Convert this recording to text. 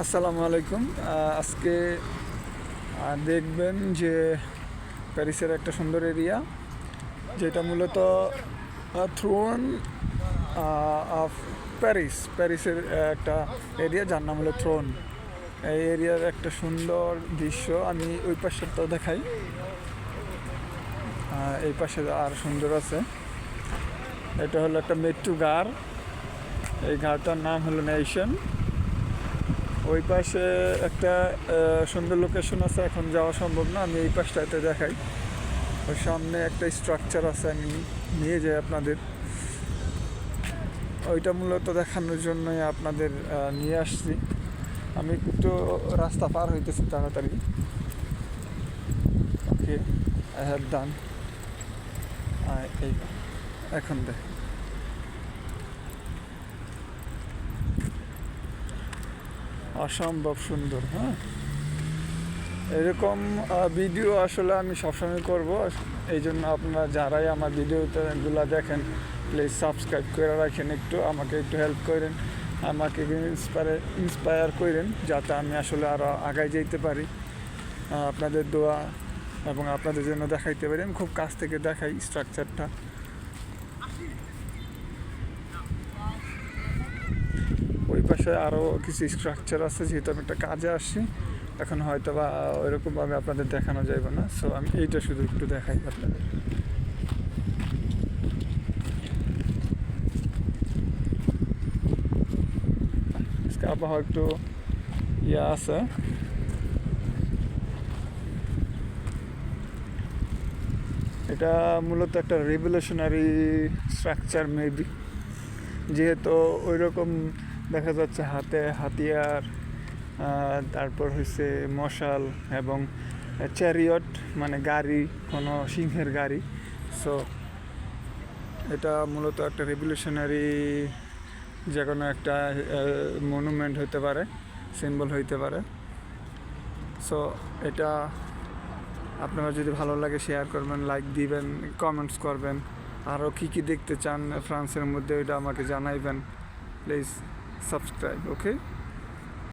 আসসালামু আলাইকুম। আজকে দেখবেন যে প্যারিসের একটা সুন্দর এরিয়া, যেটা মূলত থ্রোন অফ প্যারিস। প্যারিসের একটা এরিয়া যার নাম হলো থ্রোন এই এরিয়ার একটা সুন্দর দৃশ্য, আমি ওই পাশেরটাও দেখাই। এই পাশে আর সুন্দর আছে। এটা হলো একটা মেট্রু গার এই ঘাটটার নাম হলো নেশন ওই পাশে একটা সুন্দর লোকেশন আছে, এখন যাওয়া সম্ভব না, আমি এই পাশটাতে দেখাই। ওর সামনে একটা স্ট্রাকচার আছে, আমি নিয়ে যাই আপনাদের। ওইটা মূলত দেখানোর জন্যই আপনাদের নিয়ে আসছি। আমি একটু রাস্তা পার হইতেছি তাড়াতাড়ি। ওকে আই হ্যাভ ডান এখন দেখ। অসম্ভব সুন্দর হ্যাঁ? এরকম ভিডিও আসলে আমি সবসময় করব। এই জন্য আপনারা যারাই আমার ভিডিওগুলো দেখেন প্লিজ সাবস্ক্রাইব করে রাখেন একটু, আমাকে একটু হেল্প করেন, আমাকে ইন্সপায়ার ইন্সপায়ার করেন, যাতে আমি আসলে আরও আগায় যেতে পারি। আপনাদের দোয়া এবং আপনাদের জন্য দেখাইতে পারি। আমি খুব কাছ থেকে দেখাই স্ট্রাকচারটা ওই পাশে আরও কিছু স্ট্রাকচার আছে, যেহেতু আমি একটা কাজে আসছি, এখন হয়তো বা ওইরকমভাবে আপনাদের দেখানো যাবে না। সো আমি এইটা শুধু একটু দেখাই আপনাদের। আবহাওয়া একটু ইয়ে আছে। এটা মূলত একটা রেভলিউশনারি স্ট্রাকচার মেবি যেহেতু ওই রকম দেখা যাচ্ছে হাতে, হাতিয়ার তারপর হচ্ছে মশাল এবং চ্যারিয়ট মানে গাড়ি, কোনো সিংহের গাড়ি। সো এটা মূলত একটা রেভলিউশনারি যে কোনো একটা মনুমেন্ট হতে পারে সিম্বল হইতে পারে। সো এটা আপনারা যদি ভালো লাগে শেয়ার করবেন লাইক দিবেন কমেন্টস করবেন। আরও কী কী দেখতে চান ফ্রান্সের মধ্যে, ওইটা আমাকে জানাইবেন প্লিজ সাবস্ক্রাইব ওকে